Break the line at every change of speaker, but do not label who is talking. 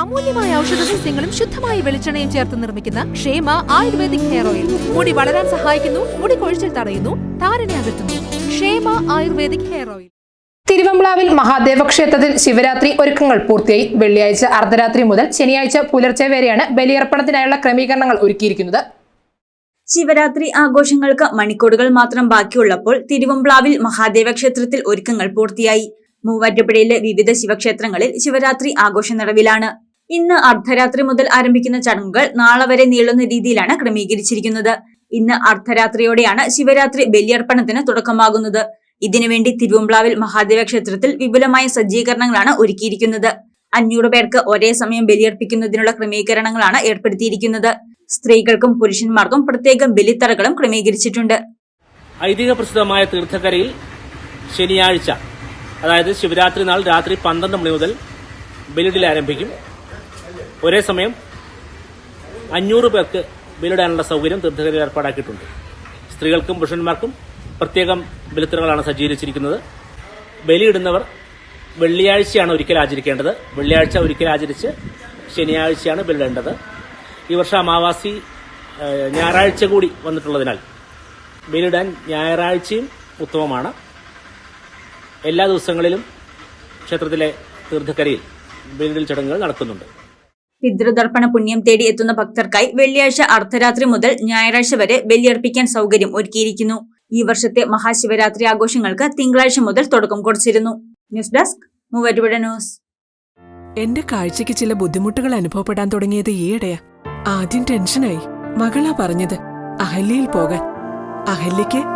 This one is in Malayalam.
അമൂല്യമായ ഔഷധ സസ്യങ്ങളും ശുദ്ധമായ വെളിച്ചെണ്ണയും ചേർത്ത് നിർമ്മിക്കുന്ന ക്ഷേമ ആയുർവേദിക് ഹെയർ ഓയിൽ. മുടി വളരാൻ സഹായിക്കുന്നു മുടി കൊഴിച്ചിൽ തടയുന്നു താരനെ അകറ്റുന്നു. Kshema ayurvedic hair oil.
തിരുവമ്പ്ലാവിൽ മഹാദേവ ക്ഷേത്രത്തിൽ ശിവരാത്രി ഒരുക്കങ്ങൾ പൂർത്തിയായി. വെള്ളിയാഴ്ച അർദ്ധരാത്രി മുതൽ ശനിയാഴ്ച പുലർച്ചെ വരെയാണ് ബലിയർപ്പണത്തിനായുള്ള ക്രമീകരണങ്ങൾ ഒരുക്കിയിരിക്കുന്നത്.
ശിവരാത്രി ആഘോഷങ്ങൾക്ക് മണിക്കൂറുകൾ മാത്രം ബാക്കിയുള്ളപ്പോൾ തിരുവമ്പ്ലാവിൽ മഹാദേവ ക്ഷേത്രത്തിൽ ഒരുക്കങ്ങൾ പൂർത്തിയായി. മൂവാറ്റുപുഴയിലെ വിവിധ ശിവക്ഷേത്രങ്ങളിൽ ശിവരാത്രി ആഘോഷ നിറവിലാണ് ഇന്ന് അർദ്ധരാത്രി മുതൽ ആരംഭിക്കുന്ന ചടങ്ങുകൾ നാളെ വരെ നീളുന്ന രീതിയിലാണ് ക്രമീകരിച്ചിരിക്കുന്നത്. ഇന്ന് അർദ്ധരാത്രിയോടെയാണ് ശിവരാത്രി ബലിയർപ്പണത്തിന് തുടക്കമാകുന്നത്. ഇതിനുവേണ്ടി തിരുവമ്പ്ലാവിൽ മഹാദേവ ക്ഷേത്രത്തിൽ വിപുലമായ സജ്ജീകരണങ്ങളാണ് ഒരുക്കിയിരിക്കുന്നത്. അഞ്ഞൂറ് പേർക്ക് ഒരേ സമയം ബലിയർപ്പിക്കുന്നതിനുള്ള ക്രമീകരണങ്ങളാണ് ഏർപ്പെടുത്തിയിരിക്കുന്നത്. സ്ത്രീകൾക്കും പുരുഷന്മാർക്കും പ്രത്യേകം ബലിത്തറകളും ക്രമീകരിച്ചിട്ടുണ്ട്.
ഐതിഹ്യ പ്രസിദ്ധമായ തീർത്ഥക്കരയിൽ ശനിയാഴ്ച അതായത് ശിവരാത്രി നാൾ രാത്രി പന്ത്രണ്ട് മണി മുതൽ ബലിയിടൽ ആരംഭിക്കും. ഒരേ സമയം അഞ്ഞൂറ് പേർക്ക് ബലിയിടാനുള്ള സൗകര്യം തീർത്ഥകരിൽ ഏർപ്പാടാക്കിയിട്ടുണ്ട്. സ്ത്രീകൾക്കും പുരുഷന്മാർക്കും പ്രത്യേകം ബലിത്തറകളാണ് സജ്ജീകരിച്ചിരിക്കുന്നത്. ബലിയിടുന്നവർ വെള്ളിയാഴ്ചയാണ് ഒരിക്കൽ ആചരിക്കേണ്ടത്. വെള്ളിയാഴ്ച ഒരിക്കൽ ആചരിച്ച് ശനിയാഴ്ചയാണ് ബലിയിടേണ്ടത്. ഈ വർഷം അമാവാസി ഞായറാഴ്ച കൂടി വന്നിട്ടുള്ളതിനാൽ ബലിയിടാൻ ഞായറാഴ്ചയും ഉത്തമമാണ്. എല്ലാ ദിവസങ്ങളിലും ക്ഷേത്രത്തിലെ തീർത്ഥക്കരയിൽ ബലിതൽ ചടങ്ങുകൾ നടക്കുന്നുണ്ട്.
പിതൃതർപ്പണ പുണ്യം തേടി എത്തുന്ന ഭക്തർക്കായി വെള്ളിയാഴ്ച അർദ്ധരാത്രി മുതൽ ഞായറാഴ്ച വരെ ബലിയർപ്പിക്കാൻ സൗകര്യം ഒരുക്കിയിരിക്കുന്നു. ഈ വർഷത്തെ മഹാശിവരാത്രി ആഘോഷങ്ങൾക്ക് തിങ്കളാഴ്ച മുതൽ തുടക്കം കുറിച്ചിരുന്നു. News desk Moovarupuzha news.
എന്റെ കാഴ്ചയ്ക്ക് ചില ബുദ്ധിമുട്ടുകൾ അനുഭവപ്പെടാൻ തുടങ്ങിയത് ഈയിടെയാ. ആദ്യം ടെൻഷനായി. മകളാ പറഞ്ഞത് അഹല്യയിൽ പോകാൻ. അഹല്യയ്ക്ക്